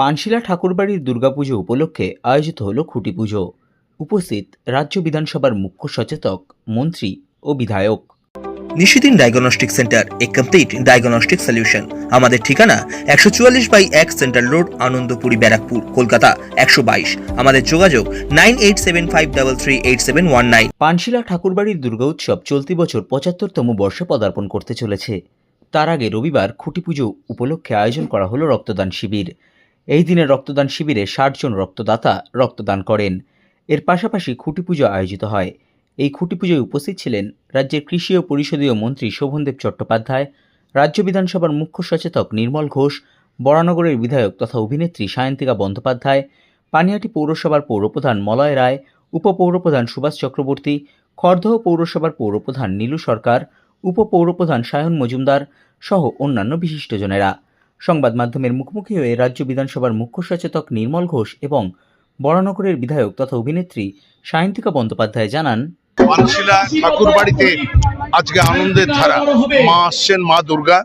পানশিলা ঠাকুরবাড়ির দুর্গাপুজো উপলক্ষে আয়োজিত হল খুঁটি পুজো। উপস্থিত রাজ্য বিধানসভার মুখ্য সচেতক মন্ত্রী ও বিধায়ক। নিশিদিন ডায়াগনস্টিক সেন্টার এ কমপ্লিট ডায়াগনস্টিক সলিউশন আমাদের ঠিকানা একশো চুয়াল্লিশ বাই এক সেন্ট্রাল রোড আনন্দপুরি ব্যারাকপুর কলকাতা একশো বাইশ। আমাদের যোগাযোগ nine eight seven five double three eight seven one nine. Panshila ঠাকুরবাড়ির Durga উৎসব চলতি বছর পঁচাত্তরতম বর্ষে পদার্পণ করতে চলেছে। তার আগে রবিবার খুঁটি পুজো উপলক্ষে আয়োজন করা হলো রক্তদান শিবির। এই দিনে রক্তদান শিবিরে ষাট জন রক্তদাতা রক্তদান করেন। এর পাশাপাশি খুঁটি পুজো আয়োজিত হয়। এই খুঁটি পুজোয় উপস্থিত ছিলেন রাজ্যের কৃষি ও পরিষদীয় মন্ত্রী শোভনদেব চট্টোপাধ্যায়, রাজ্য বিধানসভার মুখ্য সচেতক নির্মল ঘোষ, বরানগরের বিধায়ক তথা অভিনেত্রী সায়ন্তিকা বন্দ্যোপাধ্যায়, পানিয়াটি পৌরসভার পৌরপ্রধান মলয় রায়, উপপৌরপ্রধান সুভাষ চক্রবর্তী খড়দহ পৌরসভার পৌরপ্রধান নীলু সরকার, উপপৌরপ্রধান সায়ন মজুমদার সহ অন্যান্য বিশিষ্টজনেরা। সংবাদ মাধ্যমের মুখোমুখি হয়ে রাজ্য বিধানসভার মুখ্য সচেতক নির্মল ঘোষ এবং বরানগরের বিধায়ক তথা অভিনেত্রী সায়ন্তিকা বন্দ্যোপাধ্যায় জানান পানশিলা ঠাকুর বাড়িতে আজকে আনন্দের ধারা। মা আসছেন মা দুর্গা।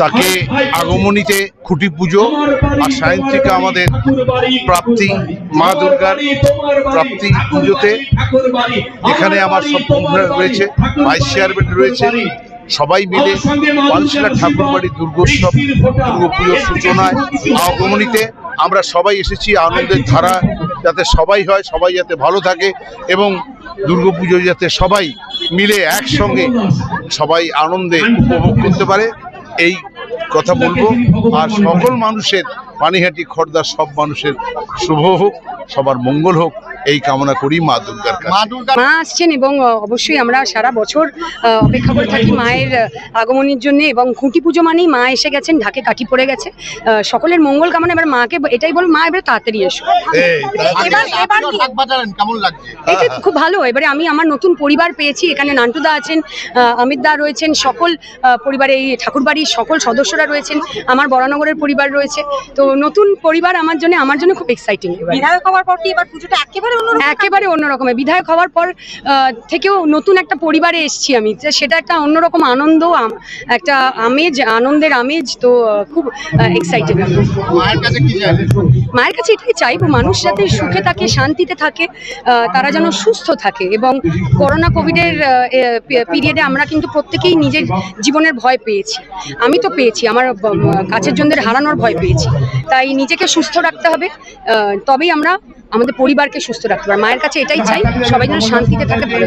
তাকে আগমনীতে খুঁটি পুজো আর সায়ন্তিকা আমাদের প্রাপ্তি মা দুর্গার প্রাপ্তি পুজোতে। এখানে আমার সব বন্ধুরা রয়েছে ভাইস চেয়ারম্যান রয়েছে। সবাই মিলে পানশিলা ঠাকুর বাড়ির দুর্গোৎসব দুর্গাপুজোর সূচনায় আগমনীতে আমরা সবাই এসেছি আনন্দের ধারা যাতে সবাই হয় সবাই যাতে ভালো থাকে এবং দুর্গাপুজো যাতে সবাই মিলে একসঙ্গে সবাই আনন্দে উপভোগ করতে পারে এই কথা বলব। আর সকল মানুষের পানিহাটি খর্দার সব মানুষের শুভ হোক সবার মঙ্গল হোক। এই কামনা করি মা দুর্গার কাছে। মা আসছেন এবং অবশ্যই আমরা সারা বছর অপেক্ষা করে থাকি মায়ের আগমনের জন্য এবং খুঁটি পুজো মানেই মা এসে গেছেন ঢাকে কাঠি পড়ে গেছে। সকলের মঙ্গল কামনা এবার মাকে এটাই বল মা এবার তাড়াতাড়ি এসো। এটা খুব ভালো এবারে আমি আমার নতুন পরিবার পেয়েছি এখানে নান্টুদা আছেন আহ, অমিত দা রয়েছেন সকল আহ, পরিবারে এই ঠাকুরবাড়ির সকল সদস্যরা রয়েছেন আমার বরানগরের পরিবার রয়েছে। তো নতুন পরিবার আমার জন্য আমার জন্য খুব এক্সাইটিং বিধায়ক হওয়ার পর কি এবার পুজোটা একেবারে একেবারে অন্যরকম বিধায়ক হওয়ার পর থেকেও নতুন একটা পরিবারে এসেছি আমি। তো সেটা একটা অন্যরকম আনন্দ আম- একটা আমেজ আনন্দের আমেজ তো খুব এক্সাইটেড আমি। মায়ের কাছে এটাই চাইব মানুষ যাতে সুখে থাকে শান্তিতে থাকে আহ, তারা যেন সুস্থ থাকে। এবং করোনা কোভিডের পিরিয়ডে আমরা কিন্তু প্রত্যেকেই নিজের জীবনের ভয় পেয়েছি। আমি তো পেয়েছি আমার কাছের জনদের হারানোর ভয় পেয়েছি। তাই নিজেকে সুস্থ রাখতে হবে। তবেই আমরা আমাদের পরিবারকে সুস্থ রাখতে পারব। মায়ের কাছে এটাই চাই, সবাই যেন শান্তিতে থাকে ভালো